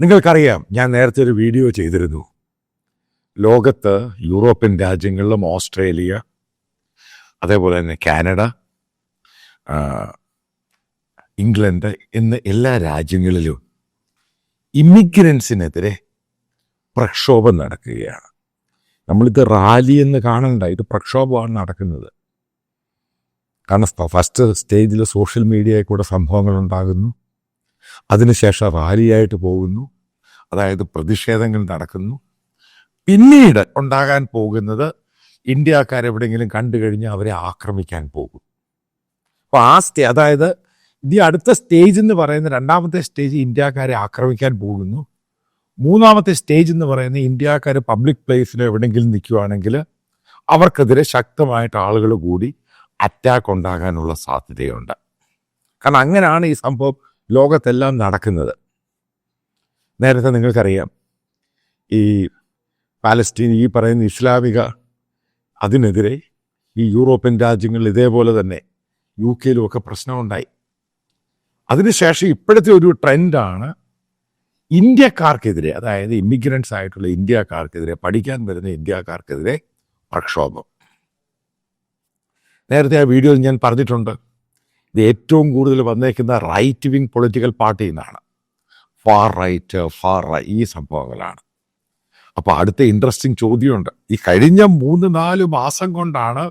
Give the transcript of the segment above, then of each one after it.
നിങ്ങൾക്കറിയാം ഞാൻ നേരത്തെ ഒരു വീഡിയോ ചെയ്തിരുന്നു. ലോകത്ത് യൂറോപ്യൻ രാജ്യങ്ങളിലും ഓസ്ട്രേലിയ അതേപോലെ തന്നെ കാനഡ ഇംഗ്ലണ്ട് എന്ന എല്ലാ രാജ്യങ്ങളിലും ഇമിഗ്രൻസിനെതിരെ പ്രക്ഷോഭം നടക്കുകയാണ്. നമ്മളിത് റാലി എന്ന് കാണണ്ട ഇത് പ്രക്ഷോഭമാണ് നടക്കുന്നത്. കാരണം ഫസ്റ്റ് സ്റ്റേജിൽ സോഷ്യൽ മീഡിയയിൽ കൂടെ സംഭവങ്ങൾ ഉണ്ടാകുന്നു അതിനുശേഷം റാലിയായിട്ട് പോകുന്നു. അതായത് പ്രതിഷേധങ്ങൾ നടക്കുന്നു. പിന്നീട് ഉണ്ടാകാൻ പോകുന്നത് ഇന്ത്യക്കാരെവിടെയെങ്കിലും കണ്ടു കഴിഞ്ഞാൽ അവരെ ആക്രമിക്കാൻ പോകും. അപ്പോൾ ആ സ്റ്റേ അതായത് ഈ അടുത്ത സ്റ്റേജ് എന്ന് പറയുന്ന രണ്ടാമത്തെ സ്റ്റേജ് ഇന്ത്യക്കാരെ ആക്രമിക്കാൻ പോകുന്നു. മൂന്നാമത്തെ സ്റ്റേജ് എന്ന് പറയുന്ന ഇന്ത്യക്കാർ പബ്ലിക് പ്ലേസിലോ എവിടെയെങ്കിലും നിൽക്കുവാണെങ്കിൽ അവർക്കെതിരെ ശക്തമായിട്ട് ആളുകൾ കൂടി അറ്റാക്ക് ഉണ്ടാകാനുള്ള സാധ്യതയുണ്ട്. കാരണം അങ്ങനെയാണ് ഈ സംഭവം ലോകത്തെല്ലാം നടക്കുന്നത്. നേരത്തെ നിങ്ങൾക്കറിയാം ഈ പാലസ്റ്റീൻ ഈ പറയുന്ന ഇസ്ലാമിക അതിനെതിരെ ഈ യൂറോപ്യൻ രാജ്യങ്ങളിൽ ഇതേപോലെ തന്നെ യു കെയിലും ഒക്കെ പ്രശ്നമുണ്ടായി. അതിനുശേഷം ഇപ്പോഴത്തെ ഒരു ട്രെൻഡാണ് ഇന്ത്യക്കാർക്കെതിരെ അതായത് ഇമിഗ്രൻസ് ആയിട്ടുള്ള ഇന്ത്യക്കാർക്കെതിരെ പഠിക്കാൻ വരുന്ന ഇന്ത്യക്കാർക്കെതിരെ പ്രക്ഷോഭം നേരത്തെ ആ വീഡിയോയിൽ ഞാൻ പറഞ്ഞിട്ടുണ്ട് ഇത് ഏറ്റവും കൂടുതൽ വന്നേക്കുന്ന റൈറ്റ് വിങ് പൊളിറ്റിക്കൽ പാർട്ടിയിൽ നിന്നാണ് ഫാർ റൈറ്റ് ഫാർ ഈ സംഭവങ്ങളാണ്. അപ്പോൾ അടുത്ത ഇൻട്രസ്റ്റിംഗ് ചോദ്യമുണ്ട്. ഈ കഴിഞ്ഞ മൂന്ന് നാല് മാസം കൊണ്ടാണ്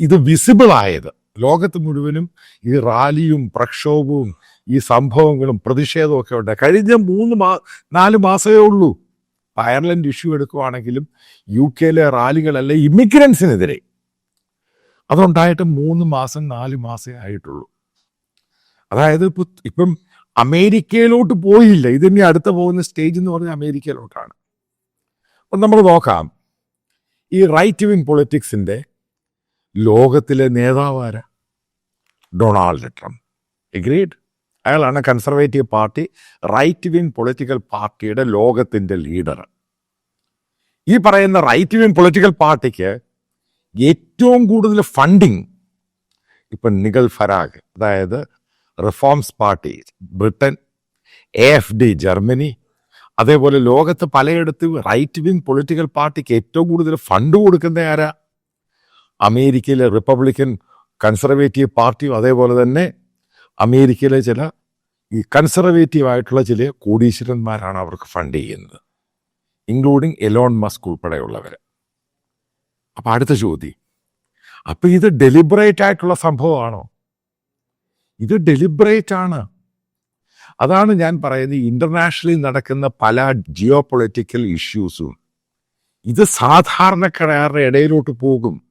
ഇത് വിസിബിൾ ആയത്. ലോകത്ത് മുഴുവനും ഈ റാലിയും പ്രക്ഷോഭവും ഈ സംഭവങ്ങളും പ്രതിഷേധവും ഒക്കെ ഉണ്ട്. കഴിഞ്ഞ മൂന്ന് മാ നാല് മാസമേ ഉള്ളൂ. അയർലൻഡ് ഇഷ്യൂ എടുക്കുവാണെങ്കിലും യു കെയിലെ റാലികളല്ല ഇമിഗ്രൻസിനെതിരെ അതുണ്ടായിട്ട് മൂന്ന് മാസം നാല് മാസമേ ആയിട്ടുള്ളൂ. അതായത് ഇപ്പൊ ഇപ്പം അമേരിക്കയിലോട്ട് പോയില്ല. ഇതിനി അടുത്ത പോകുന്ന സ്റ്റേജ് എന്ന് പറഞ്ഞാൽ അമേരിക്കയിലോട്ടാണ്. അപ്പം നമ്മൾ നോക്കാം. ഈ റൈറ്റ് വിങ് പൊളിറ്റിക്സിന്റെ ലോകത്തിലെ നേതാവാര ഡൊണാൾഡ് ട്രംപ്. എഗ്രീഡ് അയാളാണ് conservative party right wing political പാർട്ടിയുടെ ലോകത്തിന്റെ ലീഡർ ഈ പറയുന്ന റൈറ്റ് വിങ് പൊളിറ്റിക്കൽ പാർട്ടിക്ക് ഏറ്റവും കൂടുതൽ ഫണ്ടിങ് ഇപ്പം നിഗൽ ഫരാഗ് അതായത് reforms party Britain A F D Germany അതേപോലെ ലോകത്ത് പലയിടത്ത് റൈറ്റ് വിങ് പൊളിറ്റിക്കൽ പാർട്ടിക്ക് ഏറ്റവും കൂടുതൽ ഫണ്ട് കൊടുക്കുന്ന ആരാ? അമേരിക്കയിലെ റിപ്പബ്ലിക്കൻ കൺസർവേറ്റീവ് പാർട്ടിയും അതേപോലെ തന്നെ അമേരിക്കയിലെ ചില ഈ കൺസർവേറ്റീവ് ആയിട്ടുള്ള ചില കോടീശ്വരന്മാരാണ് അവർക്ക് ഫണ്ട് ചെയ്യുന്നത് ഇൻക്ലൂഡിങ് എലോൺ മസ്ക് ഉൾപ്പെടെയുള്ളവർ അപ്പൊ അടുത്ത ചോദ്യം. അപ്പൊ ഇത് ഡെലിബറേറ്റ് ആയിട്ടുള്ള സംഭവമാണോ? ഇത് ഡെലിബറേറ്റ് ആണ്. അതാണ് ഞാൻ പറയുന്നത് ഇന്റർനാഷണലി നടക്കുന്ന പല ജിയോ പൊളിറ്റിക്കൽ ഇഷ്യൂസും ഇത് സാധാരണക്കാരുടെ ഇടയിലോട്ട് പോകും.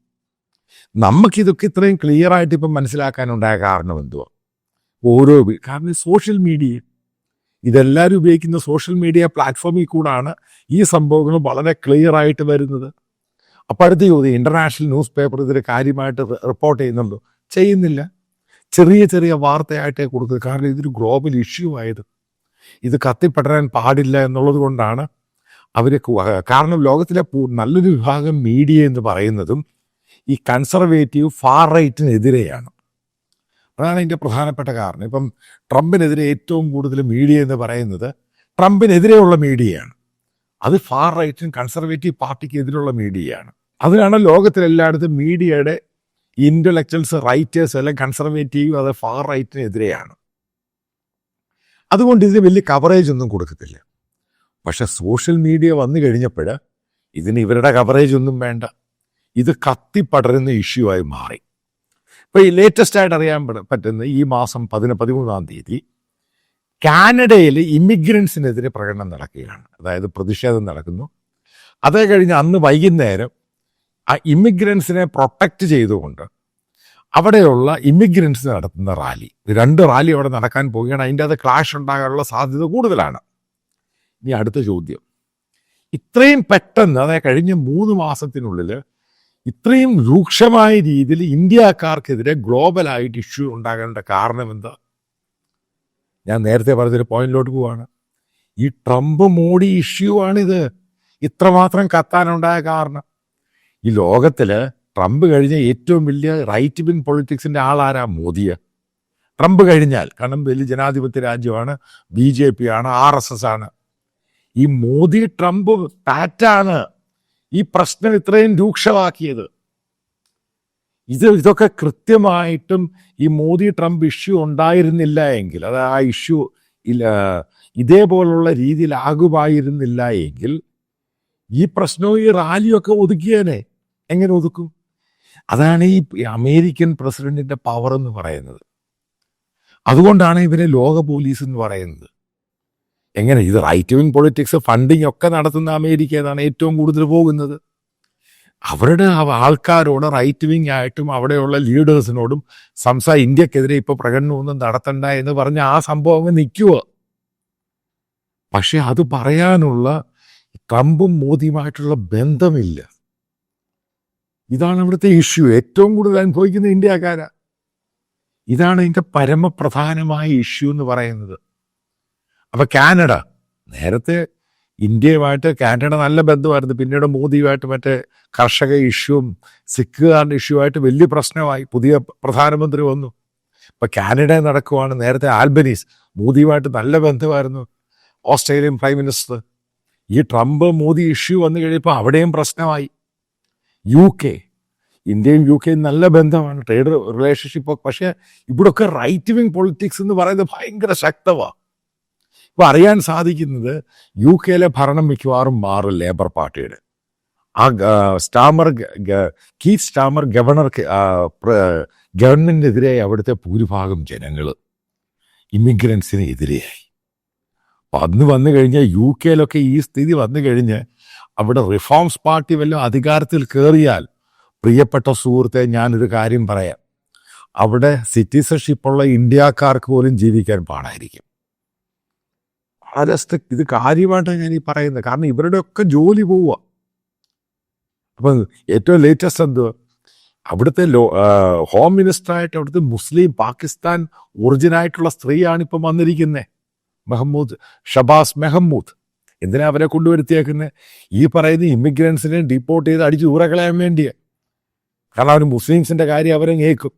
നമുക്കിതൊക്കെ ഇത്രയും ക്ലിയർ ആയിട്ട് ഇപ്പം മനസ്സിലാക്കാനുണ്ടായ കാരണം എന്തുവാ? ഓരോ കാരണം സോഷ്യൽ മീഡിയ ഇതെല്ലാവരും ഉപയോഗിക്കുന്ന സോഷ്യൽ മീഡിയ പ്ലാറ്റ്ഫോമിൽ കൂടാണ് ഈ സംഭവങ്ങൾ വളരെ ക്ലിയർ ആയിട്ട് വരുന്നത്. അപ്പം അടുത്ത ചോദ്യം ഇന്റർനാഷണൽ ന്യൂസ് പേപ്പർ ഇതിൽ കാര്യമായിട്ട് റിപ്പോർട്ട് ചെയ്യുന്നുണ്ടോ? ചെയ്യുന്നില്ല. ചെറിയ ചെറിയ വാർത്തയായിട്ടേ കൊടുക്കുന്നത് കാരണം ഇതൊരു ഗ്ലോബൽ ഇഷ്യൂ ആയത്. ഇത് കത്തിപ്പടരാൻ പാടില്ല എന്നുള്ളത് കൊണ്ടാണ് അവർ കാരണം ലോകത്തിലെ നല്ലൊരു വിഭാഗം മീഡിയ എന്ന് പറയുന്നതും ഈ കൺസർവേറ്റീവ് ഫാർ റൈറ്റിനെതിരെയാണ് അതാണ് ഇതിന്റെ പ്രധാനപ്പെട്ട കാരണം. ഇപ്പം ട്രംപിനെതിരെ ഏറ്റവും കൂടുതൽ മീഡിയ എന്ന് പറയുന്നത് ട്രംപിനെതിരെയുള്ള മീഡിയയാണ് അത് ഫാർ റൈറ്റും കൺസർവേറ്റീവ് പാർട്ടിക്ക് എതിരുള്ള മീഡിയയാണ് അതിനാണ് ലോകത്തിലെല്ലായിടത്തും മീഡിയയുടെ ഇന്റലക്ച്വൽസ് റൈറ്റേഴ്സ് എല്ലാം കൺസർവേറ്റീവ് അത് ഫാർ റൈറ്റിനെതിരെയാണ് അതുകൊണ്ട് ഇതിന് വലിയ കവറേജ് ഒന്നും കൊടുക്കത്തില്ല. പക്ഷെ സോഷ്യൽ മീഡിയ വന്നു കഴിഞ്ഞപ്പോൾ ഇതിന് ഇവരുടെ കവറേജ് ഒന്നും വേണ്ട. ഇത് കത്തിപ്പടരുന്ന ഇഷ്യൂ ആയി മാറി. ഇപ്പോൾ ഈ ലേറ്റസ്റ്റ് ആയിട്ട് അറിയാൻ പറ്റ- പറ്റുന്ന ഈ മാസം പതിന പതിമൂന്നാം തീയതി കാനഡയിൽ ഇമിഗ്രൻസിനെതിരെ പ്രകടനം നടക്കുകയാണ്. അതായത് പ്രതിഷേധം നടക്കുന്നു. അതേ കഴിഞ്ഞ് അന്ന് വൈകുന്നേരം ആ ഇമിഗ്രൻസിനെ പ്രൊട്ടക്റ്റ് ചെയ്തുകൊണ്ട് അവിടെയുള്ള ഇമിഗ്രൻസ് നടത്തുന്ന റാലി. രണ്ട് റാലി അവിടെ നടക്കാൻ പോവുകയാണ്. അതിന്റെ അത് ക്ലാഷ് ഉണ്ടാകാനുള്ള സാധ്യത കൂടുതലാണ്. ഇനി അടുത്ത ചോദ്യം. ഇത്രയും പെട്ടെന്ന് അതായത് കഴിഞ്ഞ മൂന്ന് മാസത്തിനുള്ളിൽ ഇത്രയും രൂക്ഷമായ രീതിയിൽ ഇന്ത്യക്കാർക്കെതിരെ ഗ്ലോബലായിട്ട് ഇഷ്യൂ ഉണ്ടാകേണ്ട കാരണം എന്താ? ഞാൻ നേരത്തെ പറഞ്ഞൊരു പോയിന്റിലോട്ട് പോവാണ്. ഈ ട്രംപ് മോഡി ഇഷ്യൂ ആണിത്. ഇത്രമാത്രം കത്താനുണ്ടായ കാരണം. ഈ ലോകത്തിൽ ട്രംപ് കഴിഞ്ഞ ഏറ്റവും വലിയ റൈറ്റ് വിൻ പൊളിറ്റിക്സിന്റെ ആളാരാ മോദിയ. ട്രംപ് കഴിഞ്ഞാൽ കാരണം വലിയ ജനാധിപത്യ രാജ്യമാണ് ബി ജെ പി ആണ് ആർ എസ് എസ് ആണ്. ഈ മോദി ട്രംപ് പാറ്റാണ്. ഈ പ്രശ്നം ഇത്രയും രൂക്ഷമാക്കിയത്. ഇത് ഇതൊക്കെ കൃത്യമായിട്ടും ഈ മോദി ട്രംപ് ഇഷ്യൂ ഉണ്ടായിരുന്നില്ല എങ്കിൽ അത് ആ ഇഷ്യൂ ഇല്ല ഇതേപോലുള്ള രീതിയിലാകുമായിരുന്നില്ല എങ്കിൽ ഈ പ്രശ്നവും ഈ റാലിയൊക്കെ ഒതുക്കിയേനെ. എങ്ങനെ ഒതുക്കും? അതാണ് ഈ അമേരിക്കൻ പ്രസിഡന്റിന്റെ പവർ എന്ന് പറയുന്നത്. അതുകൊണ്ടാണ് ഇവരെ ലോക പോലീസ് എന്ന് പറയുന്നത്. എങ്ങനെ? ഇത് റൈറ്റ് വിങ് പൊളിറ്റിക്സ് ഫണ്ടിങ് ഒക്കെ നടത്തുന്ന അമേരിക്കയിലാണ് ഏറ്റവും കൂടുതൽ പോകുന്നത്? അവരുടെ ആൾക്കാരോട് റൈറ്റ് വിങ് ആയിട്ടും അവിടെയുള്ള ലീഡേഴ്സിനോടും സംസാ ഇന്ത്യക്കെതിരെ ഇപ്പൊ പ്രകടനമൊന്നും നടത്തണ്ട എന്ന് പറഞ്ഞ ആ സംഭവം അങ്ങ് നിൽക്കുക പക്ഷെ അത് പറയാനുള്ള ട്രംപും മോദിയുമായിട്ടുള്ള ബന്ധമില്ല. ഇതാണ് അവിടുത്തെ ഇഷ്യൂ ഏറ്റവും കൂടുതൽ അനുഭവിക്കുന്ന ഇന്ത്യക്കാരാ. ഇതാണ് ഇതിന്റെ പരമപ്രധാനമായ ഇഷ്യൂ എന്ന് പറയുന്നത്. അപ്പൊ കാനഡ നേരത്തെ ഇന്ത്യയുമായിട്ട് കാനഡ നല്ല ബന്ധമായിരുന്നു. പിന്നീട് മോദിയുമായിട്ട് മറ്റേ കർഷക ഇഷ്യൂവും സിഖുകാരുടെ ഇഷ്യൂ ആയിട്ട് വലിയ പ്രശ്നമായി. പുതിയ പ്രധാനമന്ത്രി വന്നു. ഇപ്പൊ കാനഡ നടക്കുവാണ് നേരത്തെ ആൽബനീസ്. മോദിയുമായിട്ട് നല്ല ബന്ധമായിരുന്നു ഓസ്ട്രേലിയൻ പ്രൈം മിനിസ്റ്റർ. ഈ ട്രംപ് മോദി ഇഷ്യൂ വന്നു കഴിയുമ്പോൾ അവിടെയും പ്രശ്നമായി. U K. ഇന്ത്യയും യു കെയും നല്ല ബന്ധമാണ്. ട്രേഡ് റിലേഷൻഷിപ്പ് പക്ഷേ ഇവിടൊക്കെ റൈറ്റ് വിങ് പൊളിറ്റിക്സ് എന്ന് പറയുന്നത് ഭയങ്കര ശക്തമാണ് ഇപ്പൊ അറിയാൻ സാധിക്കുന്നത് യു കെയിലെ ഭരണം മിക്കവാറും മാറും ലേബർ പാർട്ടിയുടെ. ആ സ്റ്റാമർ കീത്ത് സ്റ്റാമർ ഗവർണർ ഗവൺമെന്റിനെതിരെ അവിടുത്തെ ഭൂരിഭാഗം ജനങ്ങൾ ഇമിഗ്രൻസിന് എതിരെയായി. അപ്പൊ അന്ന് വന്നു കഴിഞ്ഞാൽ യു കെയിലൊക്കെ ഈ സ്ഥിതി വന്നു കഴിഞ്ഞ് അവിടെ റിഫോംസ് പാർട്ടി വല്ല അധികാരത്തിൽ കയറിയാൽ പ്രിയപ്പെട്ട സുഹൃത്തെ ഞാനൊരു കാര്യം പറയാം. അവിടെ സിറ്റിസൺഷിപ്പുള്ള ഇന്ത്യക്കാർക്ക് പോലും ജീവിക്കാൻ പാടായിരിക്കും. സ്ട്രി- ഇത് കാര്യമായിട്ടാണ് ഞാൻ ഈ പറയുന്നത്. കാരണം ഇവരുടെയൊക്കെ ജോലി പോവുക. അപ്പം ഏറ്റവും ലേറ്റസ്റ്റ് എന്ത്? അവിടുത്തെ ലോ ഹോം മിനിസ്റ്ററായിട്ട് അവിടുത്തെ മുസ്ലിം പാകിസ്ഥാൻ ഒറിജിനായിട്ടുള്ള സ്ത്രീയാണ് ഇപ്പം വന്നിരിക്കുന്നത് മെഹമ്മൂദ് ഷബാസ് മെഹമ്മൂദ് എന്തിനാ അവരെ കൊണ്ടുവരുത്തിയേക്കുന്നത് ഈ പറയുന്ന ഇമിഗ്രൻസിനെ ഡിപ്പോർട്ട് ചെയ്ത് അടിച്ചു ദൂരകളയാൻ വേണ്ടിയേ. കാരണം അവർ മുസ്ലിംസിന്റെ കാര്യം അവരെ കേൾക്കും.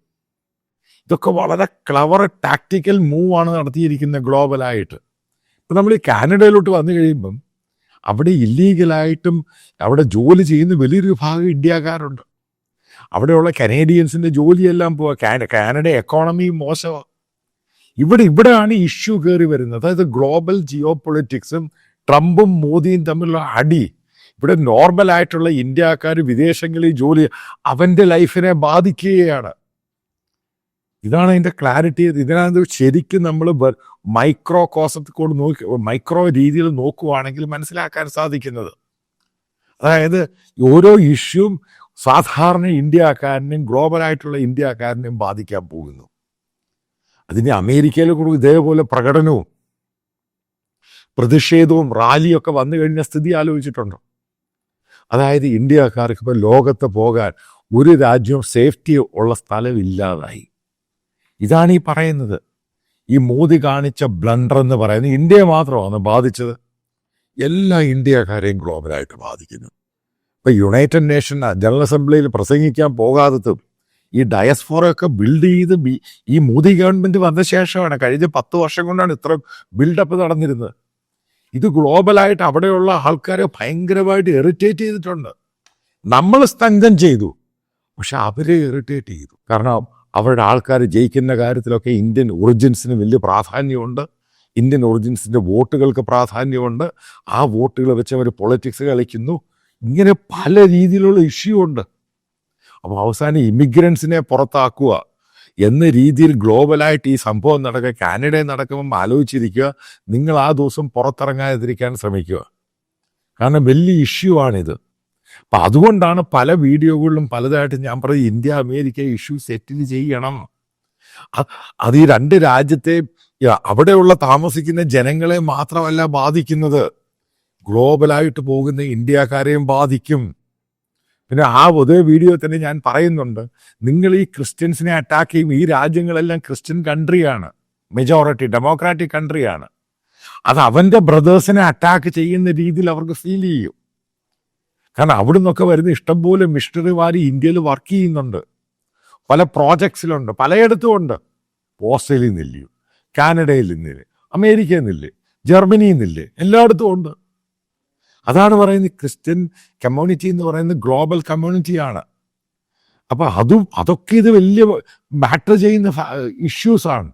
ഇതൊക്കെ വളരെ ക്ലവർ ടാക്ടിക്കൽ മൂവാണ് നടത്തിയിരിക്കുന്നത് ഗ്ലോബലായിട്ട് ഇപ്പം നമ്മൾ ഈ കാനഡയിലോട്ട് വന്നു കഴിയുമ്പം അവിടെ ഇല്ലീഗലായിട്ടും അവിടെ ജോലി ചെയ്യുന്ന വലിയൊരു വിഭാഗം ഇന്ത്യക്കാരുണ്ട്. അവിടെയുള്ള കനേഡിയൻസിന്റെ ജോലിയെല്ലാം പോവാ. കാന കാനഡ എക്കോണമി മോശമാണ് ഇവിടെ ഇവിടെയാണ് ഇഷ്യൂ കയറി വരുന്നത്. അതായത് ഗ്ലോബൽ ജിയോ പൊളിറ്റിക്സും ട്രംപും മോദിയും തമ്മിലുള്ള അടി. ഇവിടെ നോർമൽ ആയിട്ടുള്ള ഇന്ത്യക്കാർ വിദേശങ്ങളിൽ ജോലി അവന്റെ ലൈഫിനെ ബാധിക്കുകയാണ്. ഇതാണ് അതിന്റെ ക്ലാരിറ്റി ഇതിനകത്ത് ശരിക്കും നമ്മൾ മൈക്രോ കോസത്തിൽ കൂടെ നോക്കി മൈക്രോ രീതിയിൽ നോക്കുവാണെങ്കിൽ മനസ്സിലാക്കാൻ സാധിക്കുന്നത്. അതായത് ഓരോ ഇഷ്യൂവും സാധാരണ ഇന്ത്യക്കാരനെയും ഗ്ലോബലായിട്ടുള്ള ഇന്ത്യക്കാരനെയും ബാധിക്കാൻ പോകുന്നു. അതിന് അമേരിക്കയിൽ കൂടി ഇതേപോലെ പ്രകടനവും പ്രതിഷേധവും റാലിയൊക്കെ വന്നു കഴിഞ്ഞ സ്ഥിതി ആലോചിച്ചിട്ടുണ്ടോ. അതായത് ഇന്ത്യക്കാർക്ക് ഇപ്പോൾ ലോകത്ത് പോകാൻ ഒരു രാജ്യവും സേഫ്റ്റി ഉള്ള സ്ഥലം ഇല്ലാതായി. ഇതാണ് ഈ പറയുന്നത്. ഈ മോദി കാണിച്ച ബ്ലണ്ടർ എന്ന് പറയുന്നത് ഇന്ത്യയെ മാത്രമാണ് ബാധിച്ചത്. എല്ലാ ഇന്ത്യക്കാരെയും ഗ്ലോബലായിട്ട് ബാധിക്കുന്നു. ഇപ്പം യുണൈറ്റഡ് നേഷൻ ജനറൽ അസംബ്ലിയിൽ പ്രസംഗിക്കാൻ പോകാത്തതും ഈ ഡയസ്ഫോറൊക്കെ ബിൽഡ് ചെയ്ത് ഈ മോദി ഗവൺമെന്റ് വന്ന ശേഷമാണ് കഴിഞ്ഞ പത്ത് വർഷം കൊണ്ടാണ് ഇത്ര ബിൽഡപ്പ് നടന്നിരുന്നത്. ഇത് ഗ്ലോബലായിട്ട് അവിടെയുള്ള ആൾക്കാരെ ഭയങ്കരമായിട്ട് ഇറിറ്റേറ്റ് ചെയ്തിട്ടുണ്ട്. നമ്മൾ സ്തംഭം ചെയ്തു. പക്ഷെ അവരെ ഇറിറ്റേറ്റ് ചെയ്തു. കാരണം അവരുടെ ആൾക്കാർ ജയിക്കുന്ന കാര്യത്തിലൊക്കെ ഇന്ത്യൻ ഒറിജിൻസിന് വലിയ പ്രാധാന്യമുണ്ട്. ഇന്ത്യൻ ഒറിജിൻസിന്റെ വോട്ടുകൾക്ക് പ്രാധാന്യമുണ്ട്. ആ വോട്ടുകൾ വെച്ച് അവർ പൊളിറ്റിക്സ് കളിക്കുന്നു. ഇങ്ങനെ പല രീതിയിലുള്ള ഇഷ്യൂ ഉണ്ട്. അപ്പോൾ അവസാനം ഇമിഗ്രൻസിനെ പുറത്താക്കുക എന്ന രീതിയിൽ ഗ്ലോബലായിട്ട് ഈ സംഭവം നടക്കുക കാനഡയിൽ നടക്കുമ്പോൾ ആലോചിച്ചിരിക്കുക നിങ്ങൾ ആ ദിവസം പുറത്തിറങ്ങാതിരിക്കാൻ ശ്രമിക്കുക. കാരണം വലിയ ഇഷ്യൂ ആണിത്. അപ്പൊ അതുകൊണ്ടാണ് പല വീഡിയോകളിലും പലതായിട്ട് ഞാൻ പറയും ഇന്ത്യ അമേരിക്ക ഇഷ്യൂ സെറ്റിൽ ചെയ്യണം. അത് ഈ രണ്ട് രാജ്യത്തെ അവിടെയുള്ള താമസിക്കുന്ന ജനങ്ങളെ മാത്രമല്ല ബാധിക്കുന്നത്. ഗ്ലോബലായിട്ട് പോകുന്ന ഇന്ത്യക്കാരെയും ബാധിക്കും. പിന്നെ ആ ഒതേ വീഡിയോ തന്നെ ഞാൻ പറയുന്നുണ്ട്. നിങ്ങൾ ഈ ക്രിസ്ത്യൻസിനെ അറ്റാക്ക് ചെയ്യും. ഈ രാജ്യങ്ങളെല്ലാം ക്രിസ്ത്യൻ കൺട്രിയാണ് മെജോറിറ്റി ഡെമോക്രാറ്റിക് കൺട്രിയാണ് അത് അവന്റെ ബ്രദേഴ്സിനെ അറ്റാക്ക് ചെയ്യുന്ന രീതിയിൽ അവർക്ക് ഫീൽ ചെയ്യും. കാരണം അവിടെ നിന്നൊക്കെ വരുന്ന ഇഷ്ടംപോലെ മിഷണറിമാർ ഇന്ത്യയിൽ വർക്ക് ചെയ്യുന്നുണ്ട്. പല പ്രോജക്ട്സിലുണ്ട് പലയിടത്തും ഉണ്ട്. ഓസ്ട്രേലിയയിൽ നിന്നില്ലേ കാനഡയിൽ നിന്നില്ല അമേരിക്കയിൽ നിന്നില്ലേ ജർമ്മനിയിൽ നിന്നില്ലേ എല്ലായിടത്തും ഉണ്ട്. അതാണ് പറയുന്നത് ക്രിസ്ത്യൻ കമ്മ്യൂണിറ്റി എന്ന് പറയുന്നത് ഗ്ലോബൽ കമ്മ്യൂണിറ്റിയാണ് അപ്പോൾ അതും അതൊക്കെ ഇത് വലിയ മാറ്റർ ചെയ്യുന്ന ഇഷ്യൂസാണ്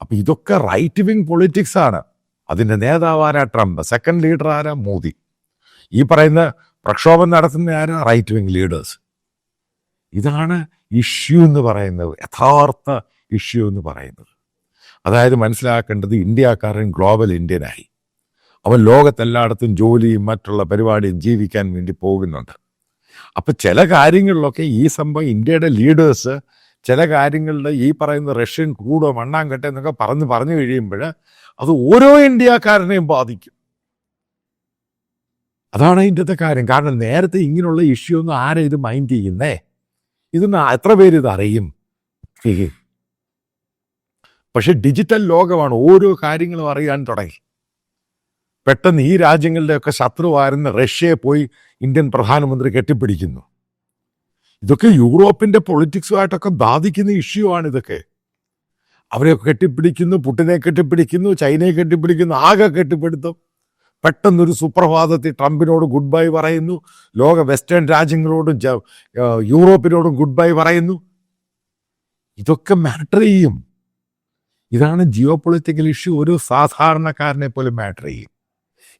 അപ്പൊ ഇതൊക്കെ റൈറ്റ് വിങ് പൊളിറ്റിക്സ് ആണ്. അതിന്റെ നേതാവ് ആരാ ട്രംപ്? സെക്കൻഡ് ലീഡർ ആരാ മോദി? ഈ പറയുന്ന പ്രക്ഷോഭം നടത്തുന്ന ആരാ? റൈറ്റ് വിങ് ലീഡേഴ്സ് ഇതാണ് ഇഷ്യൂ എന്ന് പറയുന്നത്. യഥാർത്ഥ ഇഷ്യൂ എന്ന് പറയുന്നത്. അതായത് മനസ്സിലാക്കേണ്ടത് ഇന്ത്യക്കാരൻ ഗ്ലോബൽ ഇന്ത്യനായി അവൻ ലോകത്തെല്ലായിടത്തും ജോലിയും മറ്റുള്ള പരിപാടിയും ജീവിക്കാൻ വേണ്ടി പോകുന്നുണ്ട്. അപ്പം ചില കാര്യങ്ങളിലൊക്കെ ഈ സംഭവം ഇന്ത്യയുടെ ലീഡേഴ്സ് ചില കാര്യങ്ങളിൽ ഈ പറയുന്ന റഷ്യൻ കൂടോ മണ്ണാങ്കട്ടെ എന്നൊക്കെ പറഞ്ഞ് പറഞ്ഞു കഴിയുമ്പോൾ അത് ഓരോ ഇന്ത്യക്കാരനെയും ബാധിക്കും. അതാണ് അതിന്റെ കാര്യം. കാരണം നേരത്തെ ഇങ്ങനെയുള്ള ഇഷ്യൂ ഒന്നും ആരെ ഇത് മൈൻഡ് ചെയ്യുന്നേ? ഇതൊന്ന് എത്ര പേര് ഇത് അറിയും? പക്ഷെ ഡിജിറ്റൽ ലോകമാണ് ഓരോ കാര്യങ്ങളും അറിയാൻ തുടങ്ങി. പെട്ടെന്ന് ഈ രാജ്യങ്ങളുടെയൊക്കെ ശത്രുവായിരുന്ന റഷ്യയെ പോയി ഇന്ത്യൻ പ്രധാനമന്ത്രി കെട്ടിപ്പിടിക്കുന്നു. ഇതൊക്കെ യൂറോപ്പിന്റെ പൊളിറ്റിക്സുമായിട്ടൊക്കെ ബാധിക്കുന്ന ഇഷ്യൂ ആണ് ഇതൊക്കെ. അവരെയൊക്കെ കെട്ടിപ്പിടിക്കുന്നു പുട്ടിനെ കെട്ടിപ്പിടിക്കുന്നു ചൈനയെ കെട്ടിപ്പിടിക്കുന്നു ആകെ കെട്ടിപ്പിടുത്തും. പെട്ടെന്നൊരു സുപ്രഭാതത്തിൽ ട്രംപിനോട് ഗുഡ് ബൈ പറയുന്നു. ലോക വെസ്റ്റേൺ രാജ്യങ്ങളോടും യൂറോപ്പിനോടും ഗുഡ് ബൈ പറയുന്നു. ഇതൊക്കെ മാറ്റർ ചെയ്യും. ഇതാണ് ജിയോ പൊളിറ്റിക്കൽ ഇഷ്യൂ. ഒരു സാധാരണക്കാരനെ പോലും മാറ്റർ ചെയ്യും.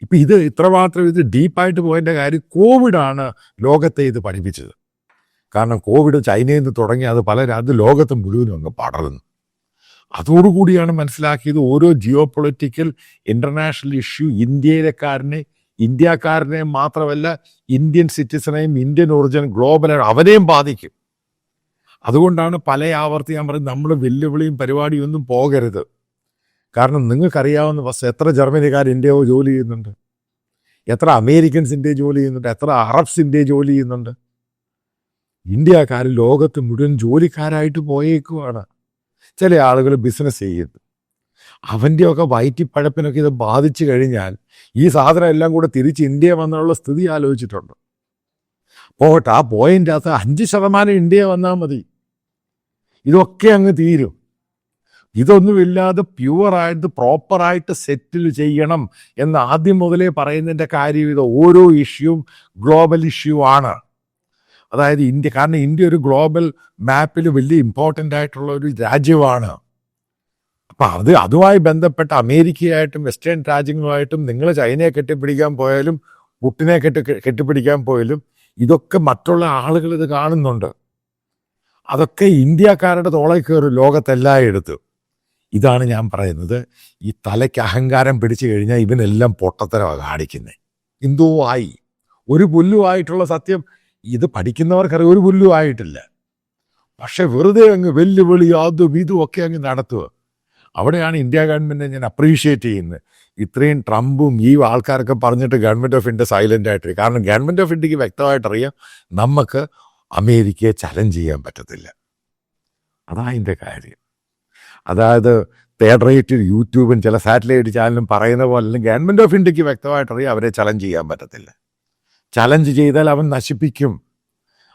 ഇപ്പം ഇത് ഇത്രമാത്രം ഇത് ഡീപ്പായിട്ട് പോയതിന്റെ കാര്യം കോവിഡാണ് ലോകത്തെ ഇത് പഠിപ്പിച്ചത്. കാരണം കോവിഡ് ചൈനയിൽ നിന്ന് തുടങ്ങി അത് പല രാജ്യം ലോകത്ത് മുഴുവനും അങ്ങ് പടർന്നു. അതോടുകൂടിയാണ് മനസ്സിലാക്കിയത് ഓരോ ജിയോ പൊളിറ്റിക്കൽ ഇന്റർനാഷണൽ ഇഷ്യൂ ഇന്ത്യയിലെക്കാരനെ ഇന്ത്യക്കാരനെയും മാത്രമല്ല ഇന്ത്യൻ സിറ്റിസനെയും ഇന്ത്യൻ ഒറിജിൻ ഗ്ലോബൽ അവരെയും ബാധിക്കും. അതുകൊണ്ടാണ് പല ആവർത്തി ഞാൻ പറയുന്നത് നമ്മൾ വെല്ലുവിളിയും പരിപാടിയും ഒന്നും പോകരുത്. കാരണം നിങ്ങൾക്കറിയാവുന്ന വസ്തു എത്ര ജർമ്മനിക്കാർ ഇന്ത്യയോ ജോലി ചെയ്യുന്നുണ്ട്? എത്ര അമേരിക്കൻസ് ഇന്ത്യ ജോലി ചെയ്യുന്നുണ്ട്? എത്ര അറബ്സ് ഇന്ത്യ ജോലി ചെയ്യുന്നുണ്ട്? ഇന്ത്യക്കാർ ലോകത്ത് മുഴുവൻ ജോലിക്കാരായിട്ട് പോയേക്കുവാണ്. ചില ആളുകൾ ബിസിനസ് ചെയ്യുന്നു. അവന്റെയൊക്കെ വയറ്റിപ്പഴപ്പിനൊക്കെ ഇത് ബാധിച്ചു കഴിഞ്ഞാൽ ഈ സാധനം എല്ലാം കൂടെ തിരിച്ച് ഇന്ത്യ വന്നുള്ള സ്ഥിതി ആലോചിച്ചിട്ടുണ്ട്. പോട്ടെ ആ പോയിന്റ് അകത്ത് അഞ്ച് ശതമാനം ഇന്ത്യ വന്നാൽ മതി. ഇതൊക്കെ അങ്ങ് തീരും. ഇതൊന്നുമില്ലാതെ പ്യുവറായിട്ട് പ്രോപ്പറായിട്ട് സെറ്റിൽ ചെയ്യണം എന്ന് ആദ്യം മുതലേ പറയുന്നതിന്റെ കാര്യം ഇത് ഓരോ ഇഷ്യൂവും ഗ്ലോബൽ ഇഷ്യൂ ആണ്. അതായത് ഇന്ത്യ കാരണം ഇന്ത്യ ഒരു ഗ്ലോബൽ മാപ്പിൽ വലിയ ഇമ്പോർട്ടന്റ് ആയിട്ടുള്ള ഒരു രാജ്യമാണ്. അപ്പം അത് അതുമായി ബന്ധപ്പെട്ട അമേരിക്കയായിട്ടും വെസ്റ്റേൺ രാജ്യങ്ങളുമായിട്ടും നിങ്ങൾ ചൈനയെ കെട്ടിപ്പിടിക്കാൻ പോയാലും പുട്ടിനെ കെട്ടി കെട്ടിപ്പിടിക്കാൻ പോയാലും ഇതൊക്കെ മറ്റുള്ള ആളുകൾ ഇത് കാണുന്നുണ്ട്. അതൊക്കെ ഇന്ത്യക്കാരുടെ തോളെ കയറും ലോകത്തെല്ലായിടത്തും. ഇതാണ് ഞാൻ പറയുന്നത്. ഈ തലയ്ക്ക് അഹങ്കാരം പിടിച്ചു കഴിഞ്ഞാൽ ഇവനെല്ലാം പൊട്ടത്തരമാണ് കാണിക്കുന്നത് എന്തോ ആയി. ഒരു പുല്ലുമായിട്ടുള്ള സത്യം ഇത് പഠിക്കുന്നവർക്കറിയാം ഒരു പുല്ലും ആയിട്ടില്ല. പക്ഷെ വെറുതെ അങ്ങ് വെല്ലുവിളി അതും ഇതും ഒക്കെ അങ്ങ് നടത്തുക. അവിടെയാണ് ഇന്ത്യ ഗവൺമെന്റ് ഞാൻ അപ്രീഷിയേറ്റ് ചെയ്യുന്നത്. ഇത്രയും ട്രംപും ഈ ആൾക്കാരൊക്കെ പറഞ്ഞിട്ട് ഗവൺമെന്റ് ഓഫ് ഇന്ത്യ സൈലന്റ് ആയിട്ട് കാരണം ഗവൺമെന്റ് ഓഫ് ഇന്ത്യയ്ക്ക് വ്യക്തമായിട്ട് അറിയാം നമുക്ക് അമേരിക്കയെ ചലഞ്ച് ചെയ്യാൻ പറ്റത്തില്ല. അതാ അതിന്റെ കാര്യം. അതായത് തേർഡ് റേറ്റ് യൂട്യൂബും ചില സാറ്റലൈറ്റ് ചാനലും പറയുന്ന പോലെ ഗവൺമെന്റ് ഓഫ് ഇന്ത്യയ്ക്ക് വ്യക്തമായിട്ട് അറിയാം അവരെ ചലഞ്ച് ചെയ്യാൻ പറ്റത്തില്ല. ചലഞ്ച് ചെയ്താൽ അവൻ നശിപ്പിക്കും.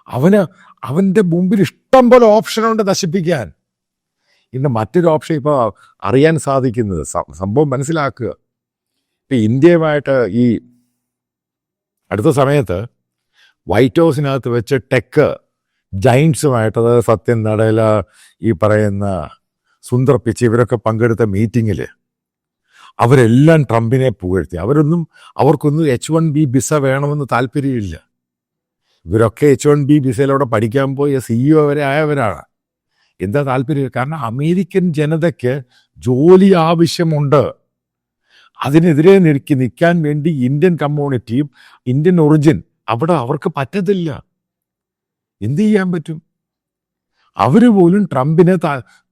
അവന് അവന്റെ മുമ്പിൽ ഇഷ്ടം പോലെ ഓപ്ഷനുണ്ട് നശിപ്പിക്കാൻ. ഇന്ന് മറ്റൊരു ഓപ്ഷൻ ഇപ്പോൾ അറിയാൻ സാധിക്കുന്നത് സംഭവം മനസ്സിലാക്കുക. ഇപ്പം ഇന്ത്യയുമായിട്ട് ഈ അടുത്ത സമയത്ത് വൈറ്റ് ഹൗസിനകത്ത് വെച്ച് ടെക്ക് ജൈൻസുമായിട്ട് അതായത് സത്യൻ നടേല ഈ പറയുന്ന സുന്ദർ പിച്ച് ഇവരൊക്കെ പങ്കെടുത്ത മീറ്റിങ്ങിൽ അവരെല്ലാം ട്രംപിനെ പുകഴ്ത്തി. അവരൊന്നും അവർക്കൊന്നും എച്ച് വൺ ബി വിസ വേണമെന്ന് താല്പര്യമില്ല. ഇവരൊക്കെ എച്ച് വൺ ബി വിസയിലൂടെ പഠിക്കാൻ പോയ സിഇഒ വരെ ആയവരാണ്. എന്താ താല്പര്യം? കാരണം അമേരിക്കൻ ജനതയ്ക്ക് ജോലി ആവശ്യമുണ്ട്. അതിനെതിരെ നിൽക്കി നിൽക്കാൻ വേണ്ടി ഇന്ത്യൻ കമ്മ്യൂണിറ്റിയും ഇന്ത്യൻ ഒറിജിൻ അവിടെ അവർക്ക് പറ്റത്തില്ല. എന്ത് ചെയ്യാൻ പറ്റും? അവർ പോലും ട്രംപിനെ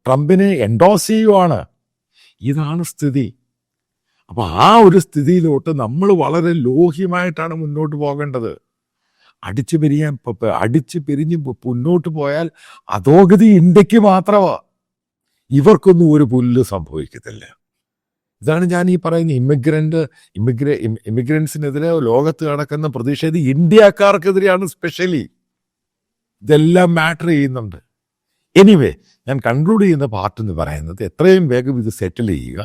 ട്രംപിനെ എൻഡോസ് ചെയ്യുവാണ്. ഇതാണ് സ്ഥിതി. അപ്പൊ ആ ഒരു സ്ഥിതിയിലോട്ട് നമ്മൾ വളരെ ലോഹ്യമായിട്ടാണ് മുന്നോട്ട് പോകേണ്ടത്. അടിച്ചു പിരിയാൻ അടിച്ച് പിരിഞ്ഞ് മുന്നോട്ട് പോയാൽ അതോഗതി ഇന്ത്യയ്ക്ക് മാത്രമാ. ഇവർക്കൊന്നും ഒരു പുല്ല് സംഭവിക്കത്തില്ല. ഇതാണ് ഞാൻ ഈ പറയുന്ന ഇമിഗ്രന്റ് ഇമിഗ്ര ഇമിഗ്രൻസിനെതിരെ ലോകത്ത് നടക്കുന്ന പ്രതിഷേധം ഇന്ത്യക്കാർക്കെതിരെയാണ് സ്പെഷ്യലി. ഇതെല്ലാം മാറ്റർ ചെയ്യുന്നുണ്ട്. എനിവേ ഞാൻ കൺക്ലൂഡ് ചെയ്യുന്ന പാർട്ട് എന്ന് പറയുന്നത് എത്രയും വേഗം ഇത് സെറ്റിൽ ചെയ്യുക.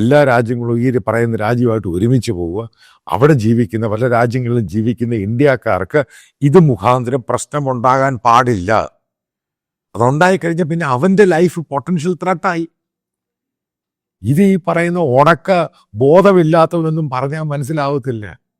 എല്ലാ രാജ്യങ്ങളും ഈ പറയുന്ന രാജ്യമായിട്ട് ഒരുമിച്ച് പോവുക. അവിടെ ജീവിക്കുന്ന പല രാജ്യങ്ങളിലും ജീവിക്കുന്ന ഇന്ത്യക്കാർക്ക് ഇത് മുഖാന്തരം പ്രശ്നമുണ്ടാകാൻ പാടില്ല. അതുണ്ടായിക്കഴിഞ്ഞാൽ പിന്നെ അവന്റെ ലൈഫ് പൊട്ടൻഷ്യൽ ത്രട്ടായി ഇത് ഈ പറയുന്ന ഉണക്ക ബോധമില്ലാത്തവനൊന്നും പറഞ്ഞാൽ മനസ്സിലാവത്തില്ല.